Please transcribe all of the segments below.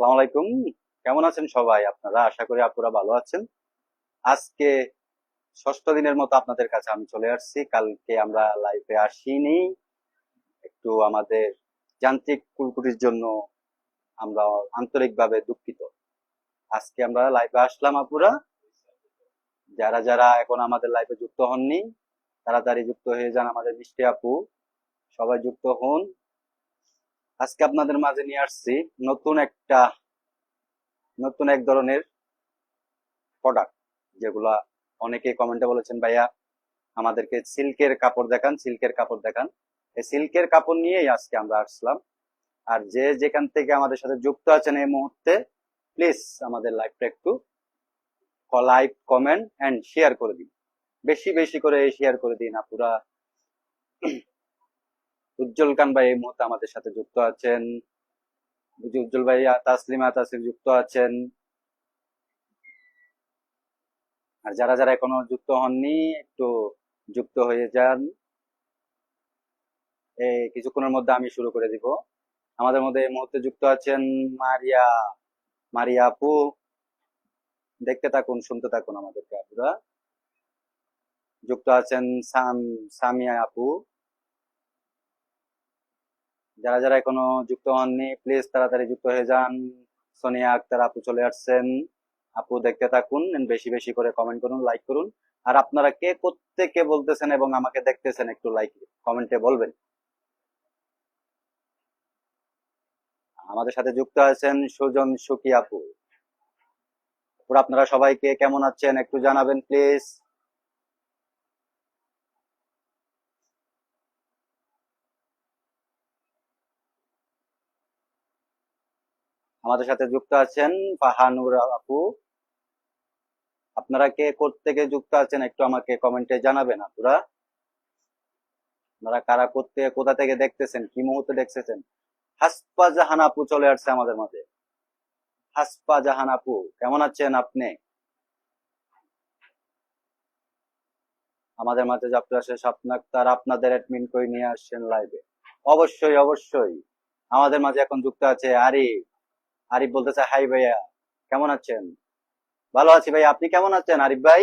আসসালামু আলাইকুম। কেমন আছেন সবাই? আপনারা আশা করি আপনারা ভালো আছেন। আজকে ষষ্ঠ দিনের মতো আপনাদের কাছে আমি চলে আসছি। কালকে আমরা লাইভে আসিনি। একটু আমাদের যান্ত্রিক কুলকুটির জন্য আমরা আন্তরিকভাবে দুঃখিত। আজকে আমরা লাইভে আসলাম আপুরা। যারা যারা এখন আমাদের লাইভে যুক্ত হননি, তাড়াতাড়ি যুক্ত হয়ে যান আমাদের মিষ্টি আপু। সবাই যুক্ত হন। আজকে আপনাদের মাঝে নিয়ে আসছি নতুন একটা, নতুন এক ধরনের প্রোডাক্ট যেগুলা অনেকে কমেন্টে বলেছেন, ভাইয়া, আমাদেরকে সিল্কের কাপড় দেখান, সিল্কের কাপড় দেখান। এই সিল্কের কাপড় নিয়েই আজকে আমরা আসলাম। আর যে যেখান থেকে আমাদের সাথে যুক্ত আছেন এই মুহূর্তে প্লিজ আমাদের লাইভটা একটু লাইক কমেন্ট অ্যান্ড শেয়ার করে দিন। বেশি বেশি করে শেয়ার করে দিন, আপুরা। উজ্জ্বল খান ভাই এই মুহূর্তে আমাদের সাথে যুক্ত আছেন। উজ্জ্বল ভাই, তাসলিমা তাসলিম যুক্ত আছেন। আর যারা যারা এখনও যুক্ত হননি, একটু যুক্ত হয়ে যান। এই কিছুক্ষণের মধ্যে আমি শুরু করে দিব। আমাদের মধ্যে এই মুহূর্তে যুক্ত আছেন মারিয়া মারিয়া আপু। দেখতে থাকুন, শুনতে থাকুন আমাদেরকে আপুরা যুক্ত আছেন সাম, সামিয়া আপু। যারা যারা এখনও যুক্ত হননি প্লিজ তাড়াতাড়ি যুক্ত হয়ে যান। সোনিয়া আক্তার আপু চলে আসছেন। আপু দেখতে থাকুন বেশি বেশি করে কমেন্ট করুন লাইক করুন। আর আপনারা কে কে বলতেছেন এবং আমাকে দেখতেছেন একটু লাইক কমেন্টে বলবেন। আমাদের সাথে যুক্ত আছেন সুজন সুকি আপু। আপনারা সবাইকে কেমন আছেন একটু জানাবেন প্লিজ আমাদের সাথে যুক্ত আছেন ফাহানুর আপু। আপনারা কে থেকে যুক্ত আছেন একটু আমাকে কমেন্টে জানাবেন আপুরা। আপনারা কারা করতে কোথা থেকে দেখতেছেন, কি মুহূর্তে দেখতেছেন? হাসপা জাহান আপু চলে আসছে আমাদের মাঝে। হাসপা জাহান আপু, কেমন আছেন আপনি? আমাদের মাঝে যাত্রা আসে স্বপ্ন আক্তার আপনাদের অ্যাডমিন করে নিয়ে আসছেন লাইভে অবশ্যই অবশ্যই। আমাদের মাঝে এখন যুক্ত আছে আরিফ। আরিফ বলতেছে, হাই ভাইয়া, কেমন আছেন? ভালো আছি ভাই আপনি কেমন আছেন, আরিফ ভাই?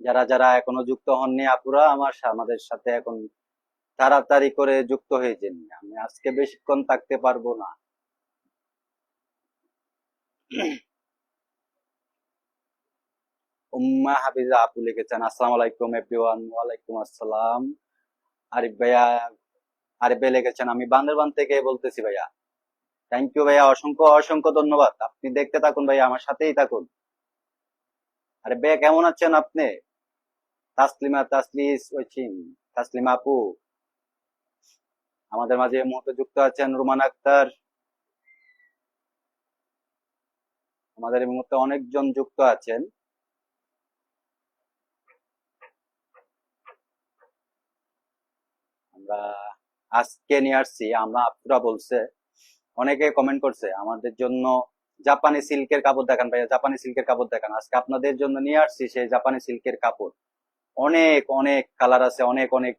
যারা যারা এখনও যুক্ত হননি, আপুরা, আমার আমাদের সাথে এখন তাড়াতাড়ি করে যুক্ত হয়ে আমি আজকে বেশিক্ষণ থাকতে পারব না। উম্মা হাফিজা আপু লিখেছেন আসসালামু আলাইকুম এভরিওয়ান ওয়ালাইকুম আসসালাম আরিফ ভাইয়া আরিফ ভাই লিখেছেন আমি বান্দরবান থেকে বলতেছি ভাইয়া থ্যাংক ইউ ভাইয়া অসংখ্য অসংখ্য ধন্যবাদ আপনি দেখতে থাকুন ভাইয়া আমার সাথেই থাকুন আরে ভাইয়া কেমন আছেন আপনি তাসলিমা তাসলিস ওইচিন তাসলিমা আপু আমাদের মাঝে মুহূর্তে যুক্ত আছেন রুমান আক্তার আমাদের এই মুহূর্তে অনেকজন যুক্ত আছেন আজকে নিয়ে আসছি, আমরা আপুরা বলছে, অনেকে কমেন্ট করছে, আমাদের জন্য জাপানি সিল্কের কাপড় দেখান ভাইয়া, জাপানি সিল্কের কাপড় দেখান। আজকে আপনাদের জন্য নিয়ে আসছি সেই জাপানি সিল্কের কাপড়। অনেক অনেক কালার আছে, অনেক অনেক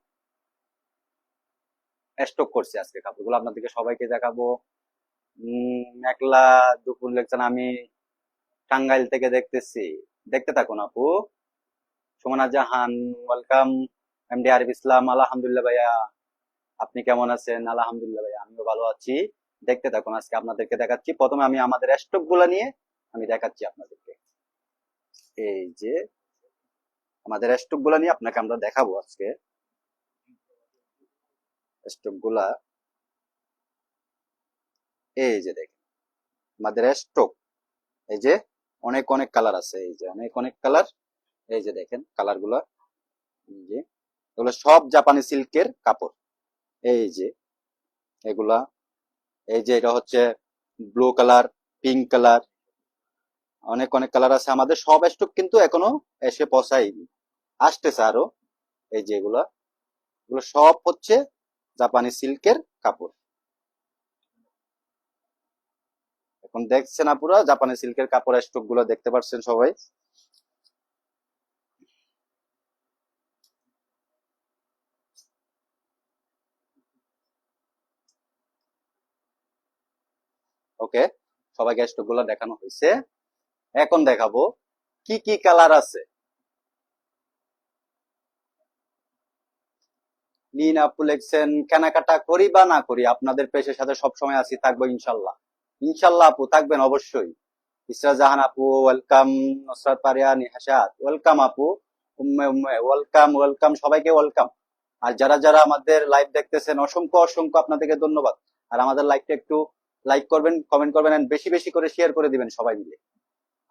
স্টক করছি আজকে কাপড়গুলো। আপনাদেরকে সবাইকে দেখাবো। উম, মেঘলা দুপুর লেকচার আমি টাঙ্গাইল থেকে দেখতেছি। দেখতে থাকুন আপু। সুমনা জাহান ওয়েলকাম এমডি আরিফ ইসলাম আলহামদুলিল্লাহ ভাইয়া। আপনি কেমন আছেন? আলহামদুলিল্লাহ ভাইয়া, আমিও ভালো আছি। দেখতে থাকুন, আজকে আপনাদেরকে দেখাচ্ছি। প্রথমে আমি আমাদের স্টকগুলা নিয়ে আমি দেখাচ্ছি আপনাদেরকে। এই যে আমাদের স্টকগুলা নিয়ে আপনাকে আমরা দেখাবো আজকে। স্টকগুলা এই যে দেখেন, আমাদের স্টক। এই যে অনেক অনেক কালার আছে, এই যে অনেক অনেক কালার। এই যে দেখেন, কালারগুলা। যে, এগুলো সব জাপানি সিল্কের কাপড়। এই যে, এগুলা, এই যে এটা হচ্ছে ব্লু কালার পিঙ্ক কালার অনেক অনেক কালার আছে। আমাদের সব স্টক কিন্তু এখনও এসে পৌঁছায়নি। আসতেছে আরও, এই যে এগুলা। এগুলো সব হচ্ছে জাপানি সিল্কের কাপড়। এখন দেখছেন আপুরা, জাপানি সিল্কের কাপড় স্টকগুলো দেখতে পাচ্ছেন সবাই। ওকে? সবাইকে স্টকগুলো দেখানো হয়েছে। এখন দেখাবো কি কি কালার আছে। লিন আপু লেখছেন কেনাকাটা করি বা না করি, আপনাদের পেশের সাথে সবসময় আছি, থাকব ইনশাল্লাহ। ইনশাল্লাহ আপু, থাকবেন অবশ্যই। ইসরা জাহান আপু, ওয়েলকাম। নুসরাত পারিয়া, নিহাসাত, ওয়েলকাম আপু। উম্মে উম্মে, ওয়েলকাম ওয়েলকাম, সবাইকে ওয়েলকাম। আর যারা যারা আমাদের লাইভ দেখতেছেন, অসংখ্য অসংখ্য আপনাদেরকে ধন্যবাদ। আর আমাদের লাইভটা একটু লাইক করবেন কমেন্ট করবেন and বেশি বেশি করে শেয়ার করে দিবেন সবাই মিলে।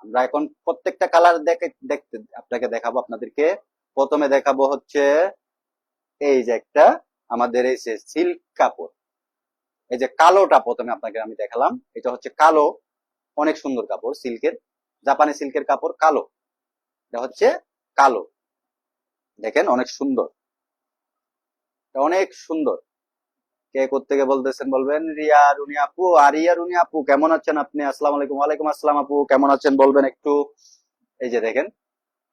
আমরা এখন প্রত্যেকটা কালার দেখে, দেখতে, আপনাকে দেখাবো, আপনাদেরকে। প্রথমে দেখাবো হচ্ছে এই যে একটা, আমাদের এই যে সিল্ক কাপড়। এই যে কালোটা প্রথমে আপনাকে আমি দেখালাম। এটা হচ্ছে কালো, অনেক সুন্দর কাপড় সিল্কের জাপানি সিল্কের কাপড় কালো। এটা হচ্ছে কালো। দেখেন, অনেক সুন্দর। অনেক সুন্দর। কে থেকে বলতেছেন বলবেন? রিয়া রুনি আপু আর রিয়া রুনি আপু, কেমন আছেন আপনি? আসসালামু আলাইকুম। ওয়ালাইকুম আসসালাম আপু, কেমন আছেন বলবেন একটু? এই যে দেখেন,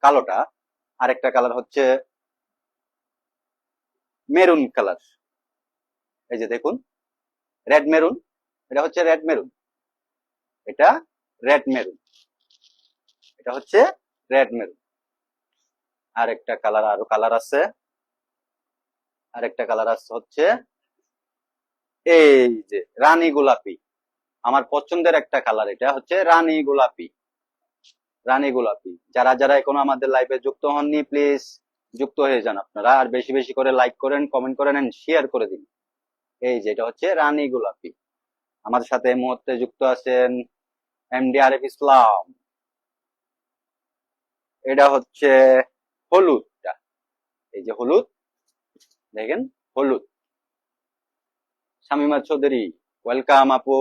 কালোটা, আরেকটা কালার হচ্ছে মেরুন কালার। এই যে দেখুন, রেড মেরুন, এটা হচ্ছে রেড মেরুন। এটা রেড মেরুন। এটা হচ্ছে রেড মেরুন। আরেকটা কালার, আরও কালার আছে। আরেকটা কালার আছে হচ্ছে এই যে রানী গোলাপি, আমার পছন্দের একটা কালার এটা হচ্ছে রানী গোলাপি। রানী গোলাপি, যারা যারা এখনও আমাদের লাইভে যুক্ত হননি প্লিজ যুক্ত হয়ে যান আপনারা, আর বেশি বেশি করে লাইক করেন কমেন্ট করেন এন্ড শেয়ার করে দিন। এই যে এটা হচ্ছে রানী গোলাপি। আমাদের সাথে এই মুহূর্তে যুক্ত আছেন এমডি আরিফ ইসলাম এটা হচ্ছে হলুদটা। এই যে হলুদ, দেখেন হলুদ। শামিমা চৌধুরী ওয়েলকাম আপু।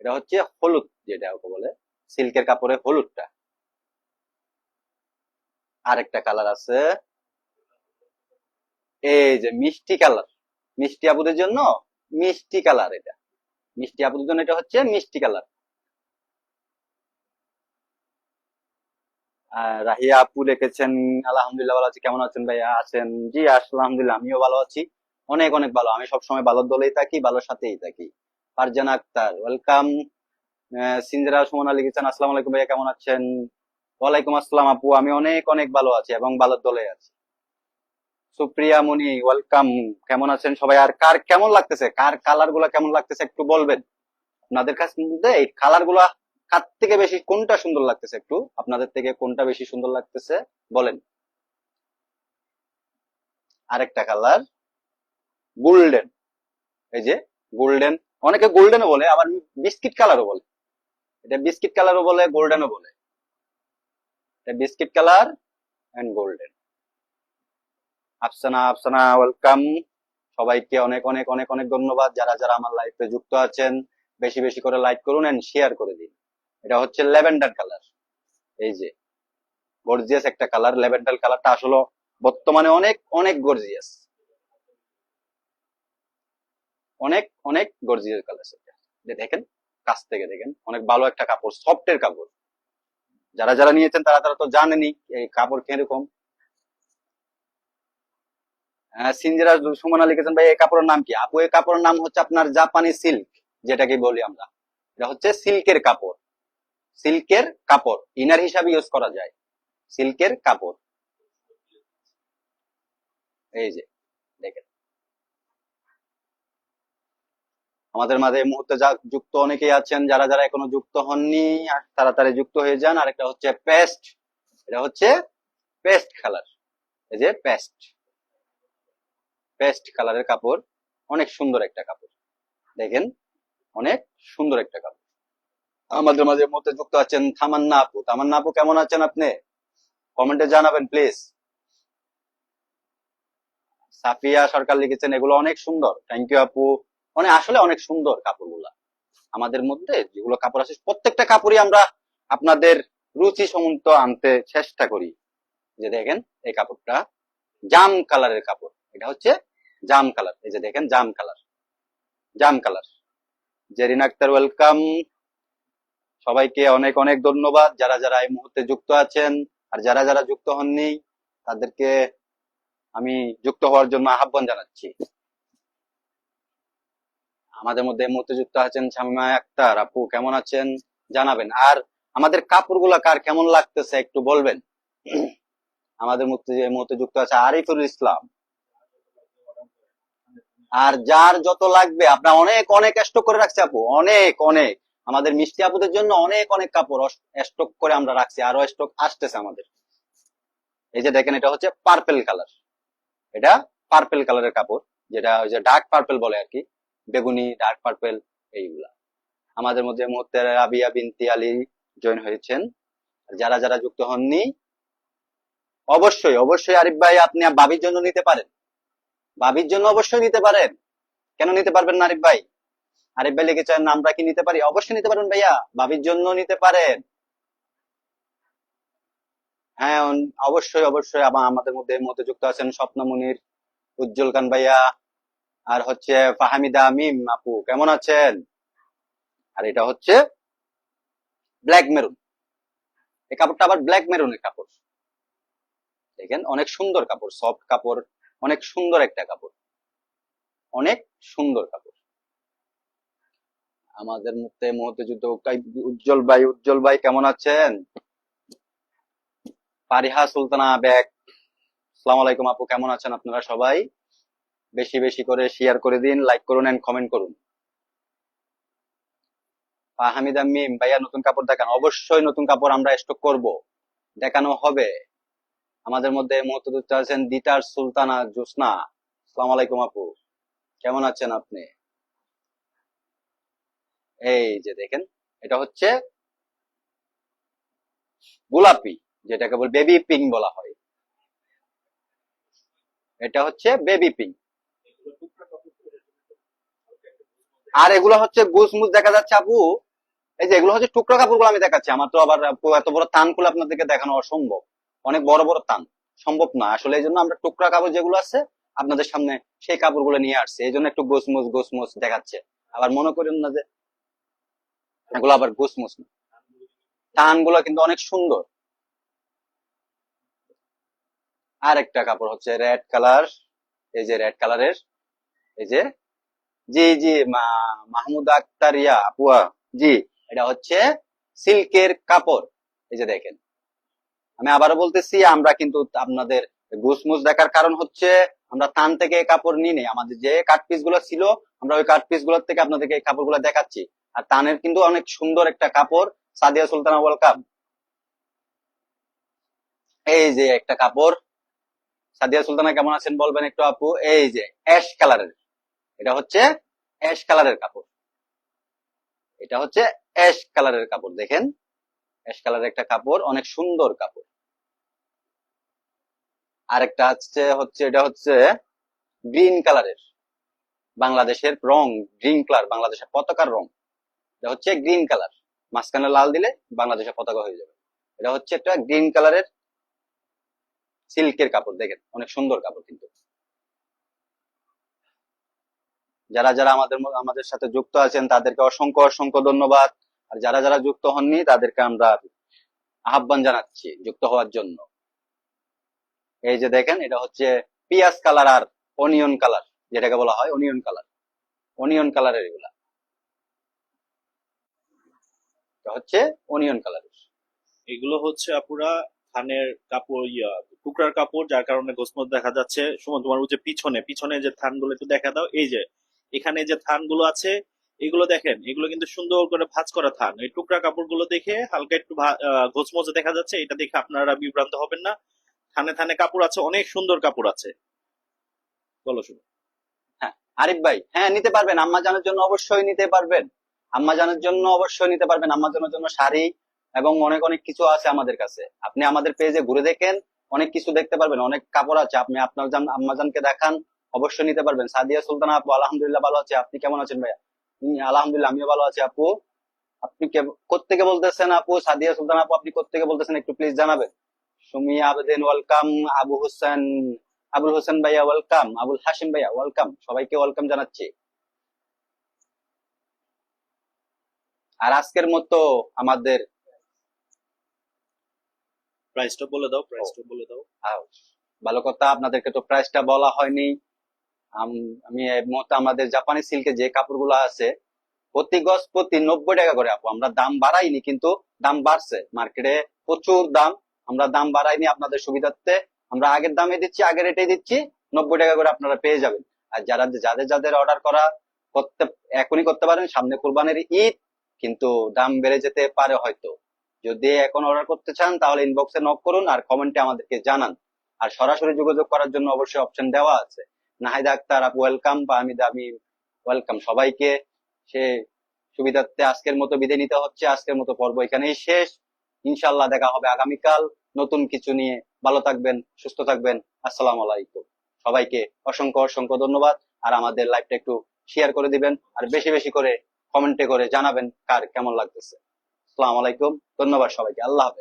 এটা হচ্ছে হলুদ যেটা ওকে বলে, সিল্কের কাপড়ে হলুদটা। আরেকটা কালার আছে। এই যে মিষ্টি কালার মিষ্টি আপুদের জন্য মিষ্টি কালার এটা। মিষ্টি আপুদের জন্য এটা হচ্ছে মিষ্টি কালার রাহিয়া আপু লিখেছেন, আলহামদুলিল্লাহ ভালো আছি। কেমন আছেন ভাইয়া? আছেন। জি, আলহামদুলিল্লাহ, আমিও ভালো আছি। অনেক অনেক ভালো। আমি সবসময় ভালোর দলেই থাকি, ভালোর সাথেই থাকি। ফারজানা আক্তার ওয়েলকাম সিনজরা সুমনা লিখেছেন, আসসালামু আলাইকুম ভাইয়া, কেমন আছেন? ওয়ালাইকুম আসসালাম আপু, আমি অনেক অনেক ভালো আছি এবং ভালোর দলে আছি। সুপ্রিয়া মুনি ওয়েলকাম কেমন আছেন সবাই? আর কার কেমন লাগতেছে? কার কালারগুলা কেমন লাগতেছে একটু বলবেন? আপনাদের কাছে এই কালারগুলা কার থেকে বেশি, কোনটা সুন্দর লাগতেছে একটু? আপনাদের থেকে কোনটা বেশি সুন্দর লাগতেছে? বলেন। আরেকটা কালার গোল্ডেন এই যে গোল্ডেন অনেকে গোল্ডেনও বলে, আবার বিস্কিট কালারও বলে। এটা বিস্কিট কালারও বলে গোল্ডেনও বলে। এটা biscuit colour and golden Afsana Afsana welcome সবাইকে অনেক অনেক অনেক অনেক ধন্যবাদ। যারা যারা আমার লাইফে যুক্ত আছেন, বেশি বেশি করে লাইক করুন এন্ড শেয়ার করে দিন। এটা হচ্ছে ল্যাভেন্ডার কালার এই যে গর্জিয়াস একটা কালার ল্যাভেন্ডার কালারটা আসলে বর্তমানে অনেক অনেক গর্জিয়াস অনেক অনেক গর্জিয়াস কালার সেটা দেখেন, কাছ থেকে দেখেন, অনেক ভালো একটা কাপড় সফটের কাপড়। যারা যারা নিয়েছেন, তারা তারা তো জানেনি এই কাপড় কীরকম। সিনজেরা সুমনা লিখেছেন, ভাই, এই কাপড়ের নাম কি? আপু, এই কাপড়ের নাম হচ্ছে আপনার জাপানি সিল্ক যেটাকে বলি আমরা। এটা হচ্ছে সিল্কের কাপড়। সিল্কের কাপড় ইনার হিসাবে ইউজ করা যায়। সিল্কের কাপড়। এই যে, দেখেন। আমাদের মাঝে এই মুহূর্তে যা যুক্ত অনেকেই আছেন, যারা যারা এখনও যুক্ত হননি তাড়াতাড়ি যুক্ত হয়ে যান। আর একটা হচ্ছে পেস্ট এটা হচ্ছে পেস্ট কালার এই যে পেস্ট পেস্ট কালারের কাপড়, অনেক সুন্দর একটা কাপড়। দেখেন, অনেক সুন্দর একটা কাপড়। আমাদের মাঝে মধ্যে যুক্ত আছেন থামান্না আপু। থামান্না আপু, কেমন আছেন আপনি? কমেন্টে জানাবেন প্লিজ সাফিয়া সরকার লিখেছেন, এগুলো অনেক সুন্দর। থ্যাংক ইউ আপু। মানে আসলে অনেক সুন্দর কাপড়গুলা। আমাদের মধ্যে যেগুলো কাপড় আছে, প্রত্যেকটা কাপড়ই আমরা আপনাদের রুচি সম্মত আনতে চেষ্টা করি। যে দেখেন, এই কাপড়টা জাম কালারের কাপড়। এটা হচ্ছে জাম কালার। এই যে দেখেন, জাম কালার। জাম কালার। জেরিন আক্তার, ওয়েলকাম। সবাইকে অনেক অনেক ধন্যবাদ। যারা যারা এই মুহূর্তে যুক্ত আছেন আর যারা যারা যুক্ত হননি, তাদেরকে আমি যুক্ত হওয়ার জন্য আহ্বান জানাচ্ছি। আমাদের মধ্যে এই আছেন শামিমা আক্তার। আপু, কেমন আছেন? জানাবেন। আর আমাদের কাপড়গুলো কার কেমন লাগতেছে একটু বলবেন? আমাদের মধ্যে যে যুক্ত আছে আরিফুল ইসলাম। আর যার যত লাগবে, আপনার অনেক অনেক স্টক করে রাখছি আপু, অনেক অনেক। আমাদের মিষ্টি আপুদের জন্য অনেক অনেক কাপড় স্টক করে আমরা রাখছি, আরও স্টক আসতেছে আমাদের। এই যে দেখেন, এটা হচ্ছে পার্পেল কালার এটা পার্পেল কালারের কাপড়, যেটা ওই যে ডার্ক পার্পেল বলে আর কি। বেগুনি ডার্ক পার্পেল এইগুলা। আমাদের মধ্যে মুহূর্তে রাবিয়া বিনতি আলী জয়েন হয়েছেন। যারা যারা যুক্ত হননি, অবশ্যই অবশ্যই আরিফ ভাই, আপনি বাবির জন্য নিতে পারেন। বাবির জন্য অবশ্যই নিতে পারেন। কেন নিতে পারবেন না আরিফ ভাই? আরিফ ভাই লিখেছেন আমরা কি নিতে পারি? অবশ্যই নিতে পারবেন ভাইয়া। বাবির জন্য নিতে পারেন। হ্যাঁ অবশ্যই অবশ্যই আমাদের মধ্যে মধ্যে যুক্ত আছেন স্বপ্নমনির, উজ্জ্বল খান ভাইয়া আর হচ্ছে ফাহামিদা মিম আপু, কেমন আছেন? আর এটা হচ্ছে ব্ল্যাক মেরুন। এই কাপড়টা আবার ব্ল্যাক মেরুনের কাপড়। দেখেন, অনেক সুন্দর কাপড়, সফট কাপড়, অনেক সুন্দর একটা কাপড়। অনেক সুন্দর কাপড়। আমাদের মধ্যে মুহূর্তে যুদ্ধ উজ্জ্বল ভাই উজ্জ্বল ভাই, কেমন আছেন? পারিহা সুলতানা ব্যাগ। সালাম আলাইকুম আপু, কেমন আছেন আপনারা সবাই? বেশি বেশি করে শেয়ার করে দিন লাইক করুন এন্ড কমেন্ট করুন। হামিদা মিম, ভাইয়া নতুন কাপড় দেখান। অবশ্যই নতুন কাপড় আমরা স্টক করব। দেখানো হবে। আমাদের মধ্যে এই আছেন দিটার সুলতানা জোসনা। সালাম আলাইকুম আপু। কেমন আছেন আপনি? এই যে দেখেন, এটা হচ্ছে গোলাপি, যেটাকে বল বেবি পিঙ্ক বলা হয়। এটা হচ্ছে বেবি পিঙ্ক আর এগুলো হচ্ছে গুসমুস দেখা যাচ্ছে, আপু। এই যে এগুলো হচ্ছে টুকরো কাপড়গুলো আমি দেখাচ্ছি। আমার তো আবার এত বড় তান খুলে আপনাদেরকে দেখানো অসম্ভব। অনেক বড় বড় তান। সম্ভব না। আসলে এই জন্য আমরা টুকরা কাপড় যেগুলো আছে, আপনাদের সামনে সেই কাপড়গুলো নিয়ে আসছে। এই জন্য একটু গোসমুস গোসমুস দেখাচ্ছে। আবার মনে করেন না যে, এগুলো আবার গোসমুস না। টানগুলো কিন্তু অনেক সুন্দর। আর একটা কাপড় হচ্ছে রেড কালার। এই যে রেড কালারের, এই যে জি জি মাহমুদ আক্তারিয়া, আপুয়া, জি, এটা হচ্ছে সিল্কের কাপড়। এই যে দেখেন। আমি আবারও বলতেছি, আমরা কিন্তু আপনাদের গুসমুস দেখার কারণ হচ্ছে, আমরা তান থেকে কাপড় নিই নি। আমাদের যে কাট পিসগুলো ছিল, আমরা ওই কাট পিসগুলোর থেকে আপনাদেরকে এই কাপড়গুলো দেখাচ্ছি। আর তানের কিন্তু অনেক সুন্দর একটা কাপড়, সাদিয়া সুলতানা কাপ। এই যে একটা কাপড়। সাদিয়া সুলতানা কেমন আছেন বলবেন একটু আপু? এই যে, অ্যাশ কালারের। এটা হচ্ছে অ্যাশ কালারের কাপড়। এটা হচ্ছে অ্যাশ কালারের কাপড়, দেখেন। অ্যাশ কালারের একটা কাপড়, অনেক সুন্দর কাপড়। আরেকটা হচ্ছে হচ্ছে, এটা হচ্ছে গ্রিন কালারের বাংলাদেশের রং গ্রিন কালার বাংলাদেশের পতাকার রং। এটা হচ্ছে গ্রিন কালার মাঝখানে লাল দিলে বাংলাদেশের পতাকা হয়ে যাবে। এটা হচ্ছে একটা গ্রিন কালারের সিল্কের কাপড়, দেখেন। অনেক সুন্দর কাপড় কিন্তু। যারা যারা আমাদের আমাদের সাথে যুক্ত আছেন, তাদেরকে অসংখ্য অসংখ্য ধন্যবাদ। আর যারা যারা যুক্ত হননি, তাদেরকে আমরা আহ্বান জানাচ্ছি যুক্ত হওয়ার জন্য। এই যে দেখেন, এটা হচ্ছে পিয়াজ কালার আর অনিয়ন কালার, যেটাকে বলা হয় অনিয়ন কালার। অনিয়ন কালারের এগুলা। হচ্ছে অনিয়ন কালারের এগুলো হচ্ছে আপুরা থানের কাপড়, ইয়া টুকরার কাপড়, যার কারণে গোসমত দেখা যাচ্ছে। সুমন, তোমার যে পিছনে পিছনে যে থানগুলো একটু দেখা দাও। এই যে এখানে যে থানগুলো আছে, এগুলো দেখেন, এগুলো কিন্তু সুন্দর করে ভাঁজ করা থান। এই টুকরা কাপড়গুলো দেখে হালকা একটু গোসমজে দেখা যাচ্ছে, এটা দেখে আপনারা বিভ্রান্ত হবেন না। থানে থানে কাপড় আছে, অনেক সুন্দর কাপড় আছে। বলো শুনো আরিফ ভাই হ্যাঁ নিতে পারবেন। আম্মা জানার জন্য অবশ্যই নিতে পারবেন। আম্মা জানার জন্য অবশ্যই নিতে পারবেন। আম্মা জানার জন্য শাড়ি এবং অনেক অনেক কিছু আছে আমাদের কাছে। আপনি আমাদের পেজে ঘুরে দেখেন, অনেক কিছু দেখতে পারবেন, অনেক কাপড় আছে। আপনি আপনার জান আম্মাজানকে দেখান অবশ্যই নিতে পারবেন। সাদিয়া সুলতানা আপু আলহামদুলিল্লাহ ভালো আছে। আপনি কেমন আছেন ভাইয়া? হুম, আলহামদুলিল্লাহ আমিও ভালো আছি আপু। আপনি কে- কোত্থেকে বলতেছেন আপু? সাদিয়া সুলতানা আপু আপনি কোত্থেকে বলতেছেন? একটু প্লিজ জানাবেন। সুমিয়া আবেদিন ওয়েলকাম আবু হোসেন আবুল হোসেন ভাইয়া ওয়েলকাম আবুল হাসিম ভাইয়া ওয়েলকাম সবাইকে ওয়েলকাম জানাচ্ছি। আর আজকের মতো আমাদের প্রাইসটা বলে দাও প্রাইসটা বলে দাও। ভালো কথা আপনাদেরকে তো প্রাইসটা বলা হয়নি। আম- মুহূর্তে আমাদের জাপানি সিল্কে যে কাপড়গুলো আছে, প্রতি গজ প্রতি নব্বই টাকা করে আপু। আমরা দাম বাড়াইনি, কিন্তু দাম বাড়ছে। মার্কেটে প্রচুর দাম। আমরা দাম বাড়াইনি আপনাদের সুবিধার্থে। আমরা আগের দামে দিচ্ছি, আগের রেটেই দিচ্ছি। নব্বই টাকা করে আপনারা পেয়ে যাবেন। আর যারা, যাদের যাদের অর্ডার করা করতে, এখনই করতে পারেন, সামনে কোরবানির ঈদ, কিন্তু দাম বেড়ে যেতে পারে হয়তো। যদি এখন অর্ডার করতে চান, তাহলে ইনবক্সে নক করুন আর কমেন্টে আমাদেরকে জানান। আর সরাসরি যোগাযোগ করার জন্য অবশ্যই অপশন দেওয়া আছে। নাহিদা আক্তার, আপু ওয়েলকাম বা আমি আমি ওয়েলকাম সবাইকে। সে সুবিধার্থে আজকের মতো বিদায় নিতে হচ্ছে। আজকের মতো পর্ব এখানেই শেষ। ইনশাল্লাহ দেখা হবে আগামীকাল। নতুন কিছু নিয়ে ভালো থাকবেন, সুস্থ থাকবেন। আসসালাম আলাইকুম। সবাইকে অসংখ্য অসংখ্য ধন্যবাদ। আর আমাদের লাইভটা একটু শেয়ার করে দিবেন। আর বেশি বেশি করে কমেন্টে করে জানাবেন কার কেমন লাগতেছে। আসসালামু আলাইকুম। ধন্যবাদ সবাইকে। আল্লাহ হাফেজ।